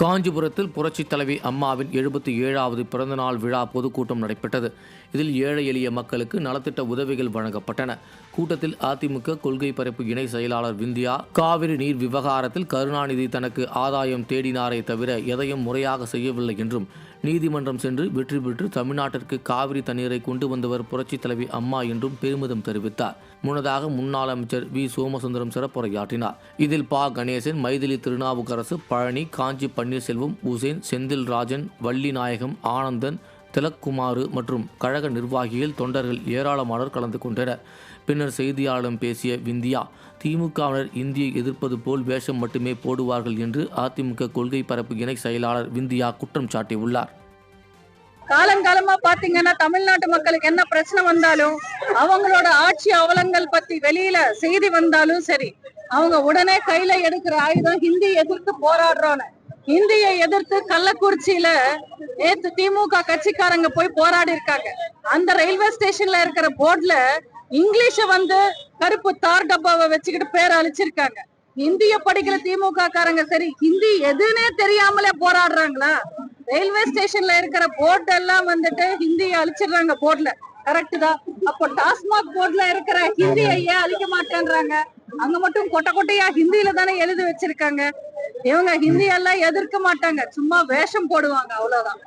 காஞ்சிபுரத்தில் புரட்சி தலைவி அம்மாவின் எழுபத்தி ஏழாவது பிறந்தநாள் விழா பொதுக்கூட்டம் நடைபெற்றது. இதில் ஏழை எளிய மக்களுக்கு நலத்திட்ட உதவிகள் வழங்கப்பட்டன. கூட்டத்தில் அதிமுக கொள்கை பரப்பு இணை செயலாளர் விந்தியா காவிரி நீர் விவகாரத்தில் கருணாநிதி தனக்கு ஆதாயம் தேடினாரே தவிர எதையும் முறையாக செய்யவில்லை என்றும் நீதிமன்றம் சென்று வெற்றி பெற்று தமிழ்நாட்டிற்கு காவிரி தண்ணீரை கொண்டு வந்தவர் புரட்சித் தலைவி அம்மா என்றும் பெருமிதம் தெரிவித்தார். முன்னதாக முன்னாள் அமைச்சர் வி. சோமசுந்தரம் சிறப்புரையாற்றினார். இதில் பா. கணேசன் மைதிலி திருநாவுக்கரசு பழனி காஞ்சி பன்னீர்செல்வம் உசேன் செந்தில் ராஜன் வள்ளிநாயகம் ஆனந்தன் திலக்குமாறு மற்றும் கழக நிர்வாகிகள் தொண்டர்கள் ஏராளமானோர் கலந்து கொண்டனர். பின்னர் செய்தியாளரிடம் பேசிய விந்தியா திமுகவினர் இந்தியை எதிர்ப்பது போல் வேஷம் மட்டுமே போடுவார்கள் என்று அதிமுக கொள்கை பரப்பு இணை செயலாளர் விந்தியா குற்றம் சாட்டியுள்ளார். காலங்காலமா பாத்தீங்கன்னா தமிழ்நாட்டு மக்களுக்கு என்ன பிரச்சனை வந்தாலும் அவங்களோட ஆட்சி அவலங்கள் பத்தி வெளியில செய்தி வந்தாலும் சரி அவங்க உடனே கையில எடுக்கிற ஆயுதம் ஹிந்தி எதிர்த்து போராடுறோன்னு. ஹிந்தியை எதிர்த்து கள்ளக்குறிச்சியில நேத்து திமுக கட்சிக்காரங்க போய் போராடி இருக்காங்க அந்த ரயில்வே ஸ்டேஷன்ல இருக்கிற போர்டுல இங்கிலீஷ வந்து கருப்பு தார் டப்பாவை வச்சுக்கிட்டு பேர் அழிச்சிருக்காங்க. இந்திய படிக்கிற திமுக காரங்க சரி ஹிந்தி எதுன்னே தெரியாமலே போராடுறாங்களா? ரயில்வே ஸ்டேஷன்ல இருக்கிற போர்டு எல்லாம் வந்துட்டு ஹிந்தி அழிச்சிடுறாங்க போர்ட்ல கரெக்ட் தான். அப்போ டாஸ்மாக் போர்ட்ல இருக்கிற ஹிந்தியை ஏன் அழிக்க மாட்டேன்றாங்க. அங்க மட்டும் கொட்டை கொட்டையா ஹிந்தியில தானே எழுதி வச்சிருக்காங்க. இவங்க ஹிந்தி எல்லாம் எதிர்க்க மாட்டாங்க. சும்மா வேஷம் போடுவாங்க அவ்வளவுதான்.